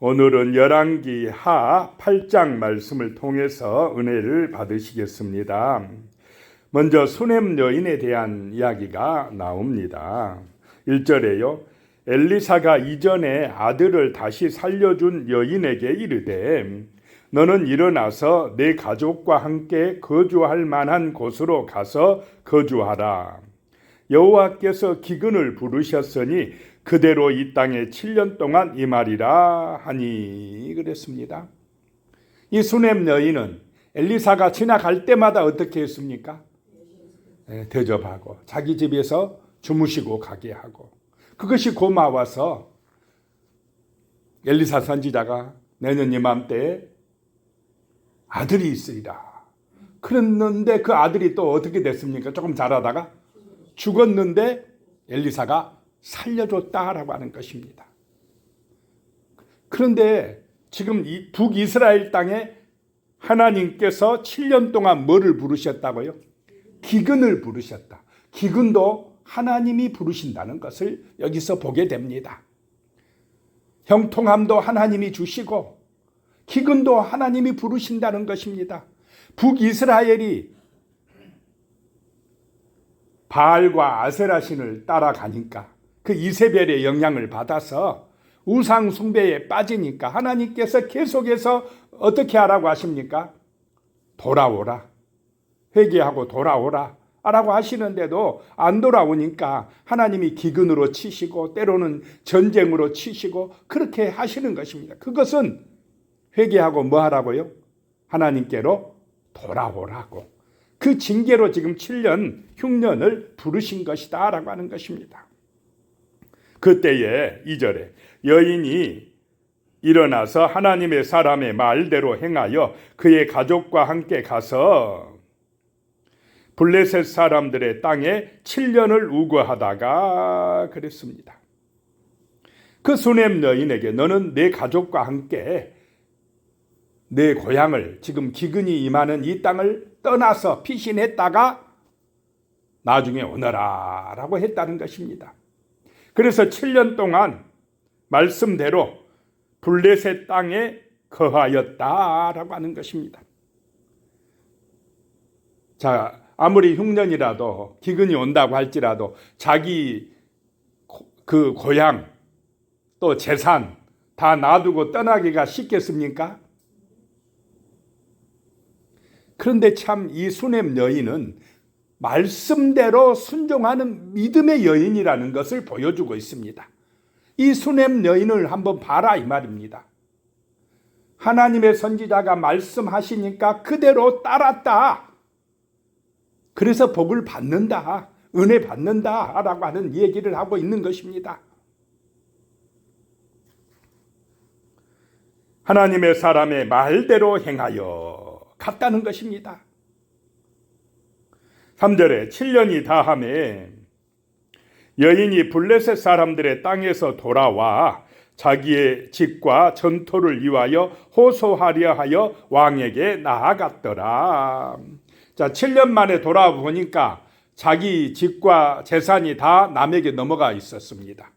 오늘은 열왕기 하 8장 말씀을 통해서 은혜를 받으시겠습니다. 먼저 수넴 여인에 대한 이야기가 나옵니다. 1절에요. 엘리사가 이전에 아들을 다시 살려준 여인에게 이르되 너는 일어나서 내 가족과 함께 거주할 만한 곳으로 가서 거주하라. 여호와께서 기근을 부르셨으니 그대로 이 땅에 7년 동안 임하리라 하니 그랬습니다. 이 수넴 여인은 엘리사가 지나갈 때마다 어떻게 했습니까? 네, 대접하고 자기 집에서 주무시고 가게 하고 그것이 고마워서 엘리사 선지자가 내년 이맘때에 아들이 있으리라. 그랬는데 그 아들이 또 어떻게 됐습니까? 조금 자라다가 죽었는데 엘리사가 살려줬다라고 하는 것입니다. 그런데 지금 이 북이스라엘 땅에 하나님께서 7년 동안 뭐를 부르셨다고요? 기근을 부르셨다. 기근도 하나님이 부르신다는 것을 여기서 보게 됩니다. 형통함도 하나님이 주시고 기근도 하나님이 부르신다는 것입니다. 북이스라엘이 바알과 아세라 신을 따라가니까 그 이세벨의 영향을 받아서 우상 숭배에 빠지니까 하나님께서 계속해서 어떻게 하라고 하십니까? 돌아오라. 회개하고 돌아오라. 라고 하시는데도 안 돌아오니까 하나님이 기근으로 치시고 때로는 전쟁으로 치시고 그렇게 하시는 것입니다. 그것은 회개하고 뭐 하라고요? 하나님께로 돌아오라고. 그 징계로 지금 7년 흉년을 부르신 것이다 라고 하는 것입니다. 그때에 2절에 여인이 일어나서 하나님의 사람의 말대로 행하여 그의 가족과 함께 가서 블레셋 사람들의 땅에 7년을 우거하다가 그랬습니다. 그 수넴 여인에게 너는 내 가족과 함께 내 고향을 지금 기근이 임하는 이 땅을 떠나서 피신했다가 나중에 오너라 라고 했다는 것입니다. 그래서 7년 동안 말씀대로 블레셋 땅에 거하였다라고 하는 것입니다. 자, 아무리 흉년이라도 기근이 온다고 할지라도 자기 그 고향 또 재산 다 놔두고 떠나기가 쉽겠습니까? 그런데 참 이 수넴 여인은 말씀대로 순종하는 믿음의 여인이라는 것을 보여주고 있습니다. 이 수넴 여인을 한번 봐라 이 말입니다. 하나님의 선지자가 말씀하시니까 그대로 따랐다. 그래서 복을 받는다. 은혜 받는다. 라고 하는 얘기를 하고 있는 것입니다. 하나님의 사람의 말대로 행하여 갔다는 것입니다. 3절에 7년이 다함에 여인이 블레셋 사람들의 땅에서 돌아와 자기의 집과 전토를 위하여 호소하려 하여 왕에게 나아갔더라. 자, 7년 만에 돌아보니까 자기 집과 재산이 다 남에게 넘어가 있었습니다.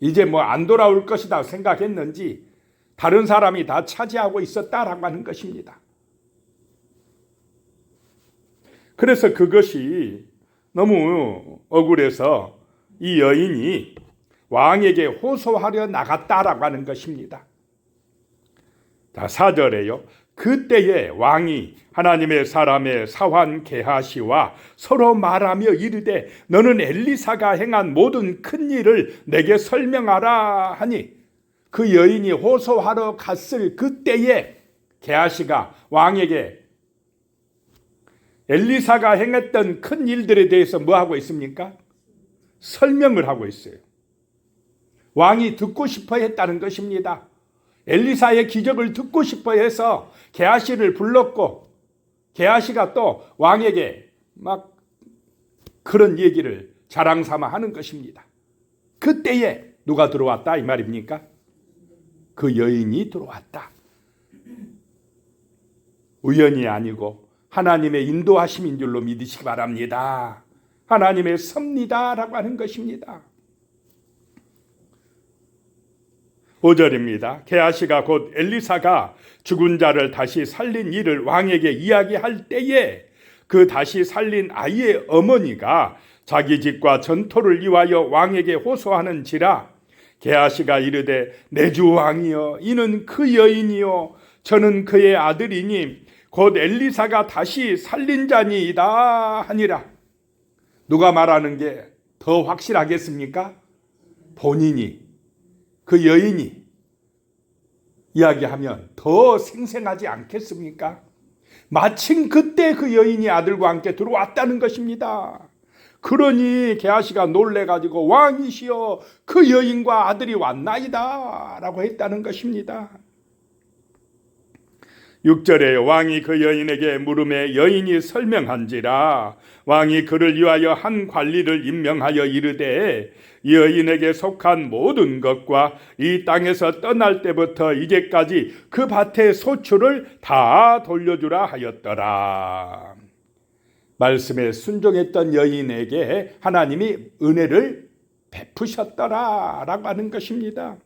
이제 뭐 안 돌아올 것이다 생각했는지 다른 사람이 다 차지하고 있었다라고 하는 것입니다. 그래서 그것이 너무 억울해서 이 여인이 왕에게 호소하려 나갔다라고 하는 것입니다. 자, 4절에요. 그때에 왕이 하나님의 사람의 사환 게하시와 서로 말하며 이르되 너는 엘리사가 행한 모든 큰 일을 내게 설명하라 하니 그 여인이 호소하러 갔을 그때에 게하시가 왕에게 엘리사가 행했던 큰 일들에 대해서 뭐 하고 있습니까? 설명을 하고 있어요. 왕이 듣고 싶어 했다는 것입니다. 엘리사의 기적을 듣고 싶어 해서 게하시를 불렀고 게하시가 또 왕에게 막 그런 얘기를 자랑 삼아 하는 것입니다. 그때에 누가 들어왔다 이 말입니까? 그 여인이 들어왔다. 우연이 아니고 하나님의 인도하심인 줄로 믿으시기 바랍니다. 하나님의 섭니다라고 하는 것입니다. 5절입니다. 게하시가 곧 엘리사가 죽은 자를 다시 살린 일을 왕에게 이야기할 때에 그 다시 살린 아이의 어머니가 자기 집과 전토를 위하여 왕에게 호소하는지라 게하시가 이르되 내 주 왕이여 이는 그 여인이요 저는 그의 아들이니 곧 엘리사가 다시 살린 자니이다 하니라 누가 말하는 게 더 확실하겠습니까? 본인이 그 여인이 이야기하면 더 생생하지 않겠습니까? 마침 그때 그 여인이 아들과 함께 들어왔다는 것입니다. 그러니 게하시가 놀래가지고 왕이시여 그 여인과 아들이 왔나이다 라고 했다는 것입니다. 6절에 왕이 그 여인에게 물음에 여인이 설명한지라 왕이 그를 위하여 한 관리를 임명하여 이르되 여인에게 속한 모든 것과 이 땅에서 떠날 때부터 이제까지 그 밭의 소출을 다 돌려주라 하였더라. 말씀에 순종했던 여인에게 하나님이 은혜를 베푸셨더라 라고 하는 것입니다.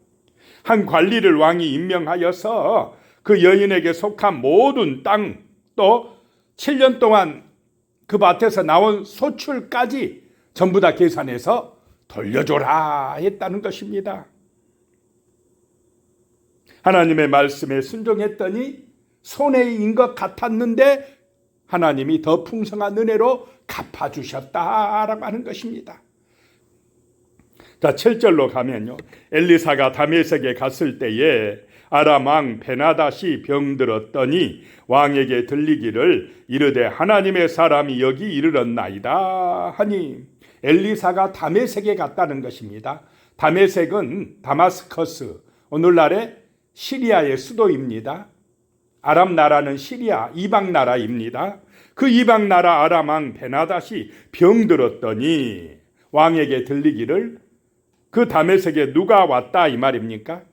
한 관리를 왕이 임명하여서 그 여인에게 속한 모든 땅 또 7년 동안 그 밭에서 나온 소출까지 전부 다 계산해서 돌려줘라 했다는 것입니다. 하나님의 말씀에 순종했더니 손해인 것 같았는데 하나님이 더 풍성한 은혜로 갚아주셨다라고 하는 것입니다. 자, 7절로 가면요. 엘리사가 다메섹에 갔을 때에 아람 왕 베나다시 병들었더니 왕에게 들리기를 이르되 하나님의 사람이 여기 이르렀나이다 하니 엘리사가 다메섹에 갔다는 것입니다. 다메섹은 다마스커스 오늘날의 시리아의 수도입니다. 아람 나라는 시리아 이방 나라입니다. 그 이방 나라 아람 왕 베나다시 병들었더니 왕에게 들리기를 그 다메섹에 누가 왔다 이 말입니까?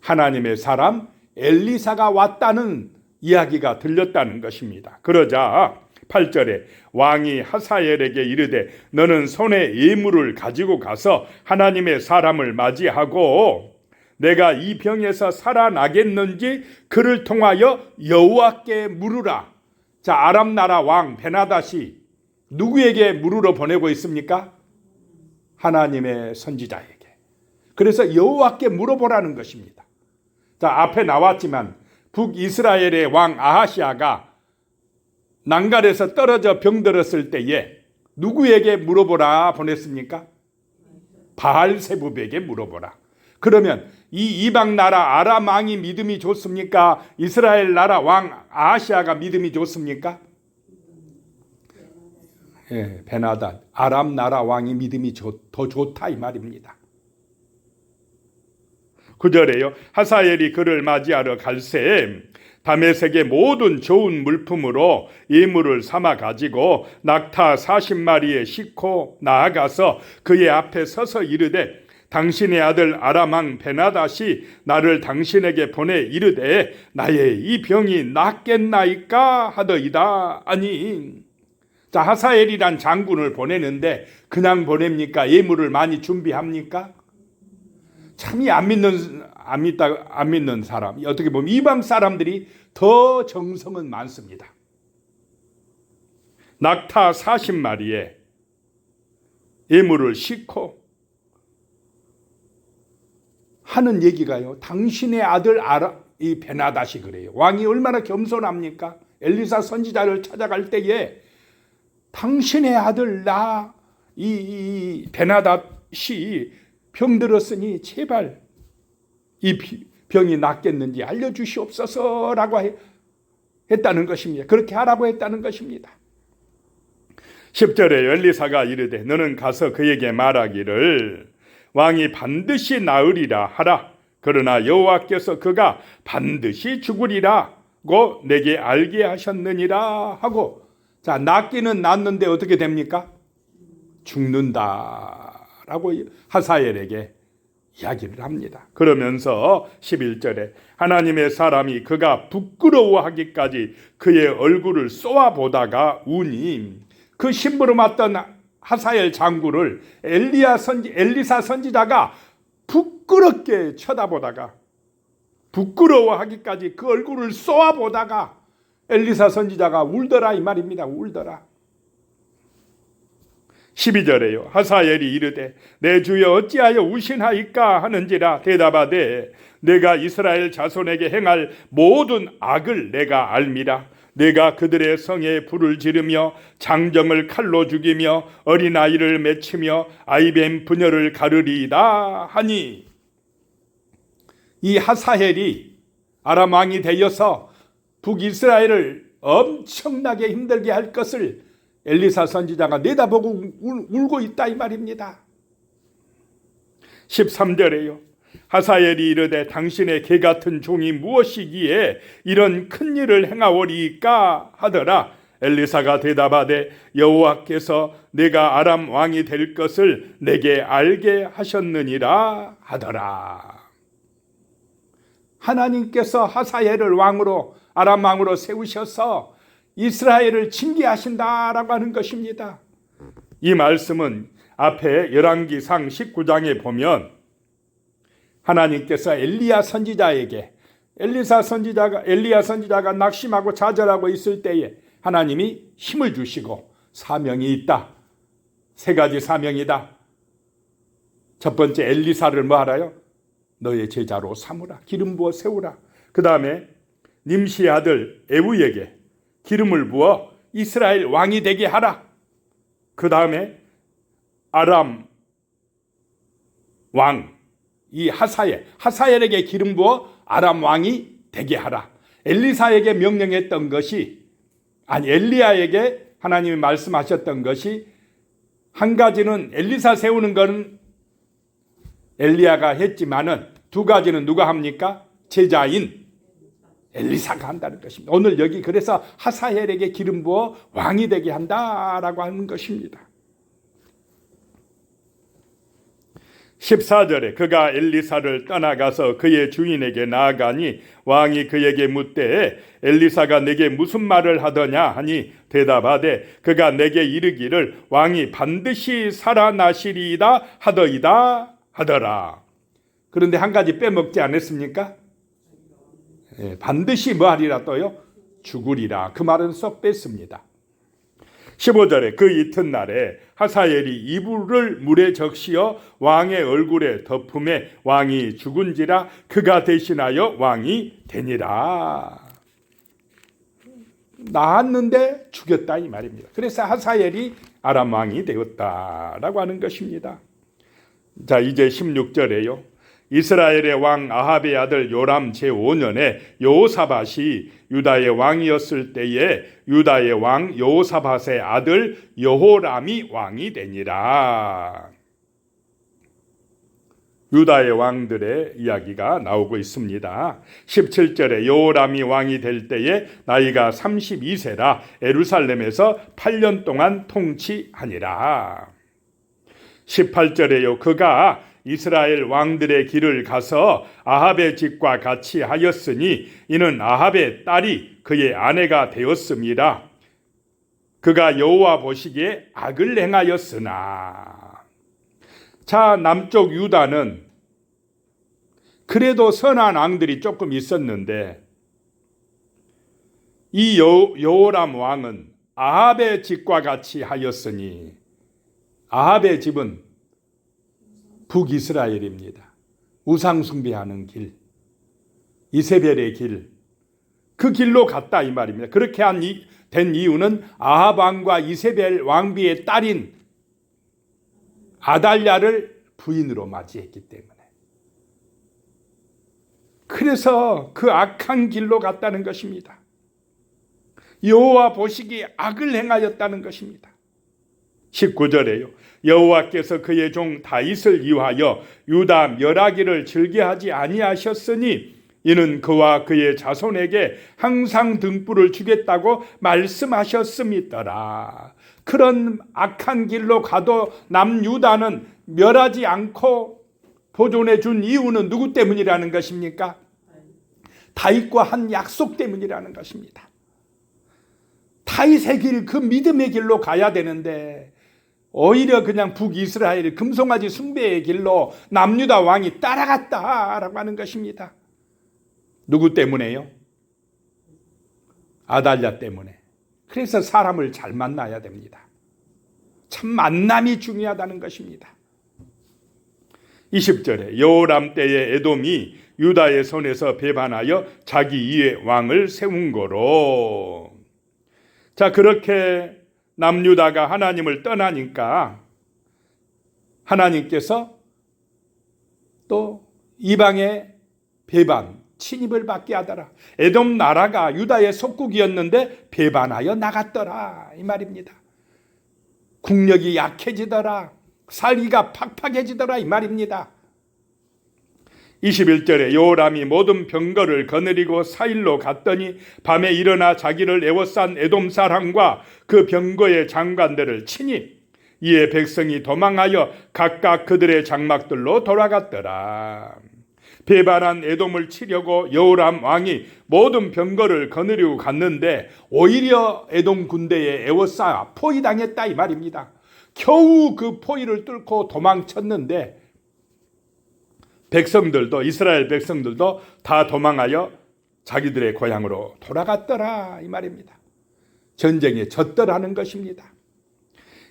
하나님의 사람 엘리사가 왔다는 이야기가 들렸다는 것입니다. 그러자 8절에 왕이 하사엘에게 이르되 너는 손에 예물을 가지고 가서 하나님의 사람을 맞이하고 내가 이 병에서 살아나겠는지 그를 통하여 여호와께 물으라. 자, 아람 나라 왕 베나다시 누구에게 물으러 보내고 있습니까? 하나님의 선지자에게. 그래서 여호와께 물어보라는 것입니다. 자, 앞에 나왔지만 북이스라엘의 왕 아하시아가 난갈에서 떨어져 병들었을 때에 누구에게 물어보라 보냈습니까? 바알세부에게 물어보라. 그러면 이 이방 나라 아람 왕이 믿음이 좋습니까? 이스라엘 나라 왕 아시아가 믿음이 좋습니까? 예, 베나단 아람 나라 왕이 믿음이 좋, 더 좋다 이 말입니다. 구절에요. 하사엘이 그를 맞이하러 갈새 다메섹의 모든 좋은 물품으로 예물을 삼아 가지고 낙타 40마리에 싣고 나아가서 그의 앞에 서서 이르되 당신의 아들 아람왕 베나다시 나를 당신에게 보내 이르되 나의 이 병이 낫겠나이까 하더이다. 아니. 자 하사엘이란 장군을 보내는데 그냥 보냅니까? 예물을 많이 준비합니까 참이 안 믿는 안 믿다 안 믿는 사람 어떻게 보면 이방 사람들이 더 정성은 많습니다. 낙타 40마리에 예물을 싣고 하는 얘기가요. 당신의 아들 아라 이 베나다시 그래요. 왕이 얼마나 겸손합니까? 엘리사 선지자를 찾아갈 때에 당신의 아들 나이 이 베나다시 병들었으니 제발 이 병이 낫겠는지 알려주시옵소서라고 했다는 것입니다. 그렇게 하라고 했다는 것입니다. 10절에 엘리사가 이르되 너는 가서 그에게 말하기를 왕이 반드시 나으리라 하라. 그러나 여호와께서 그가 반드시 죽으리라고 내게 알게 하셨느니라 하고 자 낫기는 낫는데 어떻게 됩니까? 죽는다 라고 하사엘에게 이야기를 합니다. 그러면서 11절에 하나님의 사람이 그가 부끄러워하기까지 그의 얼굴을 쏘아 보다가 우니 그 심부름했던 하사엘 장구를 엘리야 선지 엘리사 선지자가 부끄럽게 쳐다보다가 부끄러워하기까지 그 얼굴을 쏘아보다가 엘리사 선지자가 울더라 이 말입니다. 울더라. 12절에요. 하사엘이 이르되 내 주여 어찌하여 우신하이까 하는지라 대답하되 내가 이스라엘 자손에게 행할 모든 악을 내가 알미라. 내가 그들의 성에 불을 지르며 장정을 칼로 죽이며 어린아이를 맺히며 아이뱀 부녀를 가르리이다 하니 이 하사헬이 아람 왕이 되어서 북이스라엘을 엄청나게 힘들게 할 것을 엘리사 선지자가 내다보고 울, 울고 있다 이 말입니다. 13절에요. 하사엘이 이르되 당신의 개 같은 종이 무엇이기에 이런 큰 일을 행하오리까 하더라. 엘리사가 대답하되 여호와께서 내가 아람 왕이 될 것을 내게 알게 하셨느니라 하더라. 하나님께서 하사엘을 왕으로 아람 왕으로 세우셔서 이스라엘을 징계하신다라고 하는 것입니다. 이 말씀은 앞에 열왕기상 19장에 보면 하나님께서 엘리야 선지자에게 엘리사 선지자가 엘리야 선지자가 낙심하고 좌절하고 있을 때에 하나님이 힘을 주시고 사명이 있다. 세 가지 사명이다. 첫 번째 엘리사를 뭐 하라요? 너의 제자로 삼으라. 기름 부어 세우라. 그 다음에 님시 아들 에우에게 기름을 부어 이스라엘 왕이 되게 하라. 그 다음에 아람 왕, 이 하사엘, 하사엘에게 기름 부어 아람 왕이 되게 하라. 엘리사에게 명령했던 것이, 아니, 엘리야에게 하나님이 말씀하셨던 것이, 한 가지는 엘리사 세우는 것은 엘리야가 했지만은 두 가지는 누가 합니까? 제자인 엘리사가 한다는 것입니다. 오늘 여기 그래서 하사엘에게 기름 부어 왕이 되게 한다라고 하는 것입니다. 14절에 그가 엘리사를 떠나가서 그의 주인에게 나아가니 왕이 그에게 묻되 엘리사가 내게 무슨 말을 하더냐 하니 대답하되 그가 내게 이르기를 왕이 반드시 살아나시리이다 하더이다 하더라. 그런데 한 가지 빼먹지 않았습니까? 예, 반드시 뭐 하리라 또요? 죽으리라. 그 말은 쏙 뺐습니다. 15절에 그 이튿날에 하사엘이 이불을 물에 적시어 왕의 얼굴에 덮음에 왕이 죽은지라 그가 대신하여 왕이 되니라. 나았는데 죽였다 이 말입니다. 그래서 하사엘이 아람 왕이 되었다라고 하는 것입니다. 자, 이제 16절에요. 이스라엘의 왕 아합의 아들 요람 제5년에 여호사밧이 유다의 왕이었을 때에 유다의 왕 여호사밧의 아들 여호람이 왕이 되니라. 유다의 왕들의 이야기가 나오고 있습니다. 17절에 여호람이 왕이 될 때에 나이가 32세라 에루살렘에서 8년 동안 통치하니라. 18절에요. 그가 이스라엘 왕들의 길을 가서 아합의 집과 같이 하였으니 이는 아합의 딸이 그의 아내가 되었습니다. 그가 여호와 보시기에 악을 행하였으나 자 남쪽 유다는 그래도 선한 왕들이 조금 있었는데 이 여, 여호람 왕은 아합의 집과 같이 하였으니 아합의 집은 북이스라엘입니다. 우상 숭배하는 길, 이세벨의 길, 그 길로 갔다 이 말입니다. 그렇게 한 이, 된 이유는 아합 왕과 이세벨 왕비의 딸인 아달랴를 부인으로 맞이했기 때문에. 그래서 그 악한 길로 갔다는 것입니다. 여호와 보시기 악을 행하였다는 것입니다. 19절에요. 여호와께서 그의 종 다윗을 위하여 유다 멸하기를 즐겨하지 아니하셨으니 이는 그와 그의 자손에게 항상 등불을 주겠다고 말씀하셨음이더라. 그런 악한 길로 가도 남유다는 멸하지 않고 보존해 준 이유는 누구 때문이라는 것입니까? 다윗과 한 약속 때문이라는 것입니다. 다윗의 길, 그 믿음의 길로 가야 되는데 오히려 그냥 북이스라엘 금송아지 숭배의 길로 남유다 왕이 따라갔다라고 하는 것입니다. 누구 때문에요? 아달랴 때문에. 그래서 사람을 잘 만나야 됩니다. 참 만남이 중요하다는 것입니다. 20절에 여호람 때에 에돔이 유다의 손에서 배반하여 자기 이의 왕을 세운 거로. 자, 그렇게 남유다가 하나님을 떠나니까 하나님께서 또 이방의 배반, 침입을 받게 하더라. 에돔 나라가 유다의 속국이었는데 배반하여 나갔더라. 이 말입니다. 국력이 약해지더라. 살기가 팍팍해지더라. 이 말입니다. 21절에 요람이 모든 병거를 거느리고 사일로 갔더니 밤에 일어나 자기를 애워싼 에돔 사람과 그 병거의 장관들을 치니 이에 백성이 도망하여 각각 그들의 장막들로 돌아갔더라. 배반한 에돔을 치려고 여호람 왕이 모든 병거를 거느리고 갔는데 오히려 에돔 군대에 애워싸 포위당했다 이 말입니다. 겨우 그 포위를 뚫고 도망쳤는데 백성들도 이스라엘 백성들도 다 도망하여 자기들의 고향으로 돌아갔더라 이 말입니다. 전쟁에 졌더라는 것입니다.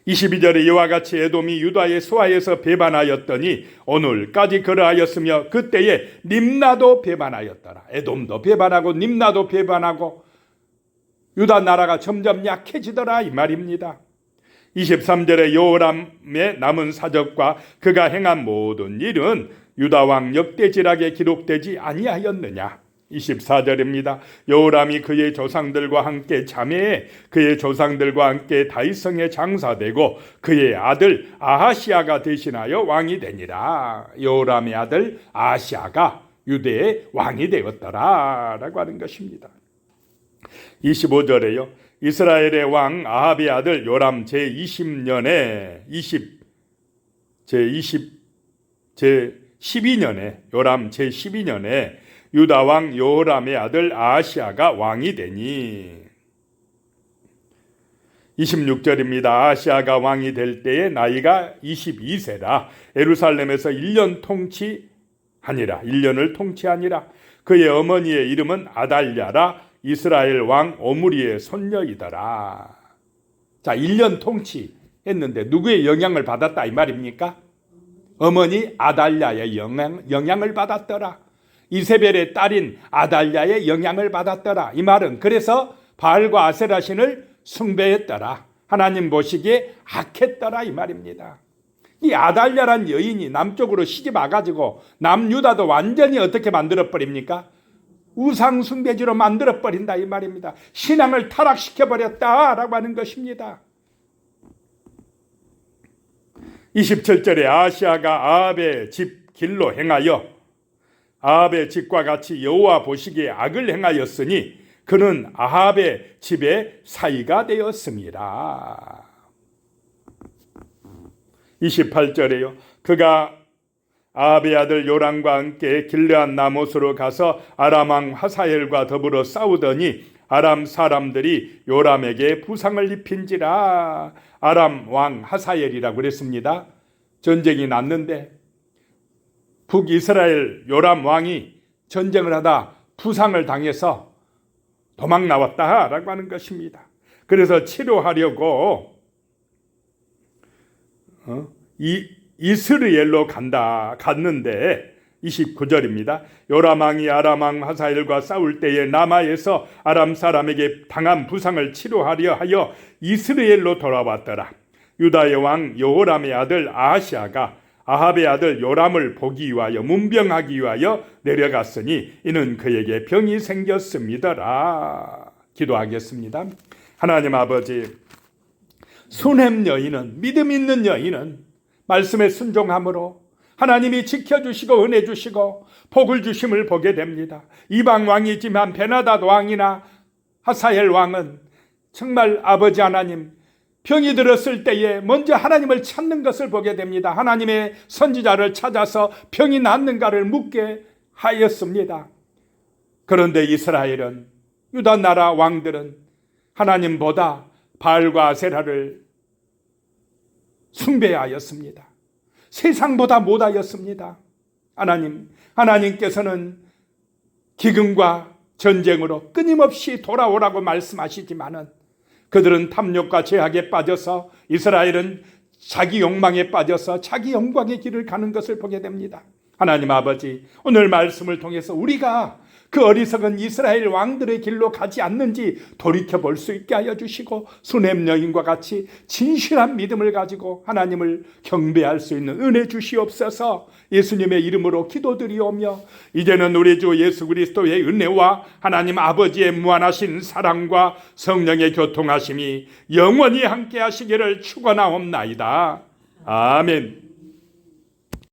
22절에 이와 같이 에돔이 유다의 수하에서 배반하였더니 오늘까지 그러하였으며 그때에 님나도 배반하였더라. 에돔도 배반하고 님나도 배반하고 유다 나라가 점점 약해지더라 이 말입니다. 23절에 여호람의 남은 사적과 그가 행한 모든 일은 유다 왕 역대지락에 기록되지 아니하였느냐? 24절입니다. 여호람이 그의 조상들과 함께 자매해 그의 조상들과 함께 다이성에 장사되고 그의 아들 아하시아가 대신하여 왕이 되니라. 여호람의 아들 아하시아가 유대의 왕이 되었더라라고 하는 것입니다. 25절에요. 이스라엘의 왕 아합의 아들 요람 제 20년에 20 제 20, 제 12년에 요람 제 12년에 유다 왕 요람의 아들 아시아가 왕이 되니 26절입니다. 아시아가 왕이 될 때에 나이가 22세라 에루살렘에서 1년 통치하니라 1년을 통치하니라 그의 어머니의 이름은 아달랴라 이스라엘 왕 오므리의 손녀이더라. 자, 1년 통치했는데 누구의 영향을 받았다 이 말입니까? 어머니 아달랴의 영향, 영향을 받았더라. 이세벨의 딸인 아달랴의 영향을 받았더라. 이 말은 그래서 바알과 아세라 신을 숭배했더라. 하나님 보시기에 악했더라 이 말입니다. 이 아달랴란 여인이 남쪽으로 시집 와가지고 남유다도 완전히 어떻게 만들어 버립니까? 우상 숭배지로 만들어 버린다 이 말입니다. 신앙을 타락시켜 버렸다라고 하는 것입니다. 27절에 아시아가 아합의 집 길로 행하여 아합의 집과 같이 여호와 보시기에 악을 행하였으니 그는 아합의 집에 사이가 되었습니다. 28절에요. 그가 아합의 아들 요람과 함께 길르한 나못으로 가서 아람 왕 하사엘과 더불어 싸우더니 아람 사람들이 요람에게 부상을 입힌지라 아람 왕 하사엘이라고 그랬습니다. 전쟁이 났는데 북이스라엘 요람 왕이 전쟁을 하다 부상을 당해서 도망 나왔다라고 하는 것입니다. 그래서 치료하려고 어? 이 이스르엘로 간다 갔는데 29절입니다. 요라망이 아람왕 하사엘과 싸울 때에 남아에서 아람 사람에게 당한 부상을 치료하려 하여 이스라엘로 돌아왔더라. 유다의 왕 여호람의 아들 아하시아가 아합의 아들 요람을 보기 위하여 문병하기 위하여 내려갔으니 이는 그에게 병이 생겼습니다라. 기도하겠습니다. 하나님 아버지 수냄 여인은 믿음 있는 여인은 말씀에 순종함으로 하나님이 지켜주시고 은혜 주시고 복을 주심을 보게 됩니다. 이방 왕이지만 베나닷 왕이나 하사엘 왕은 정말 아버지 하나님 병이 들었을 때에 먼저 하나님을 찾는 것을 보게 됩니다. 하나님의 선지자를 찾아서 병이 낫는가를 묻게 하였습니다. 그런데 이스라엘은 유다 나라 왕들은 하나님보다 바알과 아세라를 숭배하였습니다. 세상보다 못하였습니다. 하나님, 하나님께서는 기근과 전쟁으로 끊임없이 돌아오라고 말씀하시지만은 그들은 탐욕과 제약에 빠져서 이스라엘은 자기 욕망에 빠져서 자기 영광의 길을 가는 것을 보게 됩니다. 하나님 아버지, 오늘 말씀을 통해서 우리가 그 어리석은 이스라엘 왕들의 길로 가지 않는지 돌이켜 볼 수 있게 하여 주시고 수냄 여인과 같이 진실한 믿음을 가지고 하나님을 경배할 수 있는 은혜 주시옵소서. 예수님의 이름으로 기도드리오며 이제는 우리 주 예수 그리스도의 은혜와 하나님 아버지의 무한하신 사랑과 성령의 교통하심이 영원히 함께 하시기를 축원하옵나이다. 아멘.